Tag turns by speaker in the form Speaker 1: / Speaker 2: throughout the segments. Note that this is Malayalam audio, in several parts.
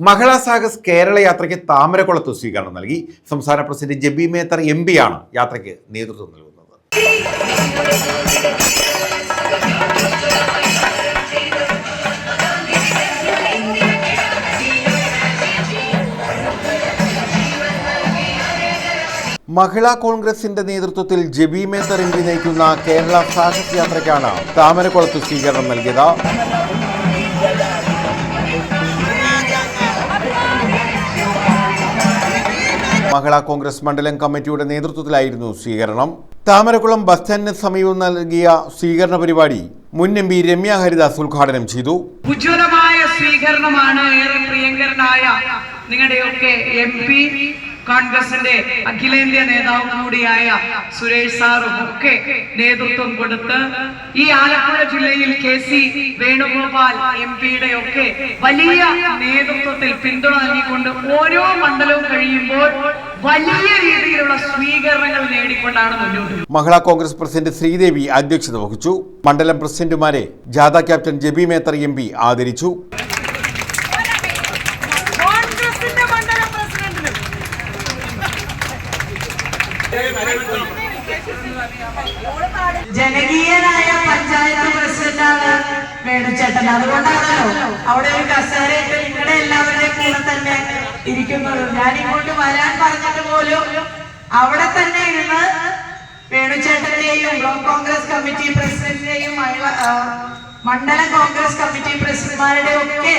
Speaker 1: മഹിളാ സാഗസ് കേരള യാത്രയ്ക്ക് താമരക്കുളത്ത് സ്വീകരണം നൽകി. സംസ്ഥാന പ്രസിഡന്റ് ജബി മേത്തർ എം ആണ് യാത്രയ്ക്ക് നേതൃത്വം നൽകുന്നത്. മഹിളാ കോൺഗ്രസിന്റെ നേതൃത്വത്തിൽ ജബി മേത്തർ എം പി നയിക്കുന്ന കേരള സാഹസ് യാത്രയ്ക്കാണ് താമരക്കുളത്ത് സ്വീകരണം നൽകിയത്. മഹിളാ കോൺഗ്രസ് മണ്ഡലം കമ്മിറ്റിയുടെ നേതൃത്വത്തിലായിരുന്നു സ്വീകരണം. താമരക്കുളം ബസ് സ്റ്റാൻഡിന് സമീപം നൽകിയ സ്വീകരണ പരിപാടി മുൻ എം പി രമ്യ ഹരിദാസ് ഉദ്ഘാടനം ചെയ്തു.
Speaker 2: ഉജ്ജ്വലമായ സ്വീകരണമാണ് ഏറെ പ്രിയങ്കരനായ നിങ്ങളുടെയൊക്കെ എം പി. കോൺഗ്രസിന്റെ അഖിലേന്ത്യാ നേതാവും കൂടിയായ സുരേഷ് സാറും ഒക്കെ നേതൃത്വം കൊടുത്ത് ഈ ആലപ്പുഴ ജില്ലയിൽ കെ സി വേണുഗോപാൽ എം പിയുടെ ഒക്കെ വലിയ നേതൃത്വത്തിൽ പിന്തുണ നൽകിക്കൊണ്ട് ഓരോ മണ്ഡലവും കഴിയുമ്പോൾ വലിയ രീതിയിലുള്ള സ്വീകരണങ്ങൾ നേടിക്കൊണ്ടാണ് മുന്നോട്ട്.
Speaker 1: മഹിളാ കോൺഗ്രസ് പ്രസിഡന്റ് ശ്രീദേവി അധ്യക്ഷത വഹിച്ചു മണ്ഡലം പ്രസിഡന്റുമാരെ ജാഥ ക്യാപ്റ്റൻ ജബി മേത്തർ എം ആദരിച്ചു
Speaker 3: കോൺഗ്രസിന്റെ മണ്ഡലം പ്രസിഡന്റിനും
Speaker 2: ജനകീയനായ പഞ്ചായത്ത് പ്രസിഡന്റാണ് വേണുചേട്ടൻ അതുകൊണ്ടാണല്ലോ അവിടെ ഒരു കസേരയിട്ട് നിങ്ങളുടെ എല്ലാവരുടെയും കൂടെ തന്നെ ഇരിക്കുന്നത് ഞാൻ ഇങ്ങോട്ട് വരാൻ പറഞ്ഞിട്ട് പോലും അവിടെ തന്നെ ഇരുന്ന് വേണുചേട്ടന്റെയും ബ്ലോക്ക് കോൺഗ്രസ് കമ്മിറ്റി പ്രസിഡന്റിന്റെയും മണ്ഡലം കോൺഗ്രസ് കമ്മിറ്റി പ്രസിഡന്റുമാരുടെ ഒക്കെ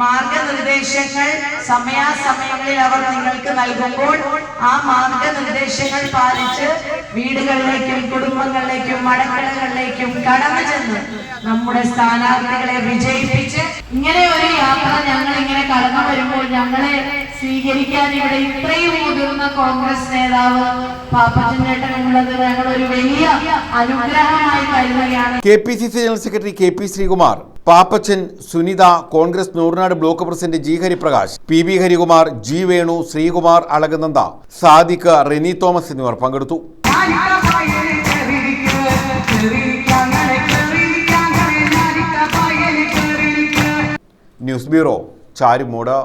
Speaker 2: മാർഗനിർദ്ദേശങ്ങൾ സമയാസമയങ്ങളിൽ അവർ നിങ്ങൾക്ക് നൽകുമ്പോൾ ആ മാർഗനിർദ്ദേശങ്ങൾ പാലിച്ച് വീടുകളിലേക്കും കുടുംബങ്ങളിലേക്കും മടക്കളകളിലേക്കും കടന്നു ചെന്ന് നമ്മുടെ സ്ഥാനാർത്ഥികളെ വിജയിപ്പിച്ച് ഇങ്ങനെ ഒരു യാത്ര ഞങ്ങൾ ഇങ്ങനെ കടന്നു വരുമ്പോൾ ഞങ്ങളെ സ്വീകരിക്കാൻ ഇവിടെ ഇത്രയും മുതിർന്ന കോൺഗ്രസ് നേതാവ് പാപ്പച്ചേട്ടനുള്ളത് ഞങ്ങൾ ഒരു വലിയ അനുഗ്രഹമായി കരുതുകയാണ്.
Speaker 1: K P C C general secretary K P Sreekumar Pappachan Sunitha Congress Nooranad block president G Hariprakash P B Harikumar G Venu Sreekumar Alakananda Sadiq Reni Thomas എന്നിവർ പങ്കെടുത്തു. News bureau Charummoodu.